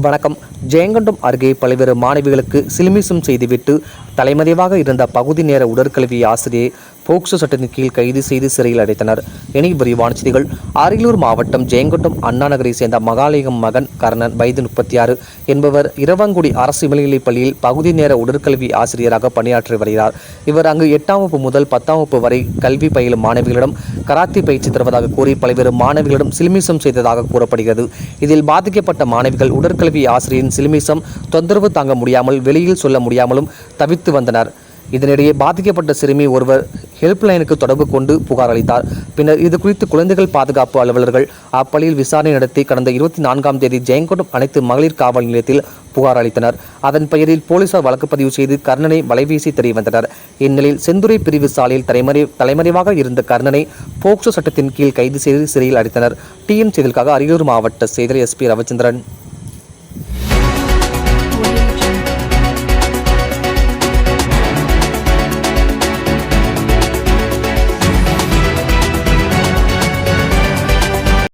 வணக்கம். ஜெயங்கொண்டம் அருகே பல்வேறு மாணவிகளுக்கு சிலுமிசம் செய்துவிட்டு தலைமறைவாக இருந்த பகுதி நேர உடற்கல்வி ஆசிரியை போக்சோ சட்டத்தின் கீழ் கைது செய்து சிறையில் அடைத்தனர். இனி விரிவான செய்திகள். அரியலூர் மாவட்டம் ஜெயங்கொண்டம் அண்ணா நகரை சேர்ந்த மகாலயம் மகன் கர்ணன் வயது முப்பத்தி ஆறு என்பவர் இரவங்குடி அரசு மேல்நிலைப் பள்ளியில் பகுதி நேர உடற்கல்வி ஆசிரியராக பணியாற்றி வருகிறார். இவர் அங்கு எட்டாம் வகுப்பு முதல் பத்தாம் வகுப்பு வரை கல்வி பயிலும் மாணவிகளிடம் கராத்தே பயிற்சி தருவதாக கூறி பல்வேறு மாணவிகளிடம் சிலுமிசம் செய்ததாக கூறப்படுகிறது. இதில் பாதிக்கப்பட்ட மாணவிகள் உடற்கல்வி ஆசிரியரின் சிலுமிசம் தொந்தரவு தாங்க முடியாமல் வெளியில் சொல்ல முடியாமலும் தவித்து வந்தனர். இதனிடையே பாதிக்கப்பட்ட சிறுமி ஒருவர் ஹெல்ப்லைனுக்கு தொடர்பு கொண்டு புகார் அளித்தார். பின்னர் இது குறித்து குழந்தைகள் பாதுகாப்பு அலுவலர்கள் அப்பள்ளியில் விசாரணை நடத்தி கடந்த இருபத்தி நான்காம் தேதி ஜெயங்கொண்டம் அனைத்து மகளிர் காவல் நிலையத்தில் புகார் அளித்தனர். அதன் பெயரில் போலீசார் வழக்கு பதிவு செய்து கர்ணனை வலைவீசி தெரிய வந்தனர். இந்நிலையில் செந்துறை பிரிவு சாலையில் தலைமறை தலைமறைவாக இருந்த கர்ணனை போக்சோ சட்டத்தின் கீழ் கைது செய்து சிறையில் அடைத்தனர். டிஎம் செய்திகளுக்காக அரியலூர் மாவட்ட செய்தி எஸ்பி ரவிச்சந்திரன்.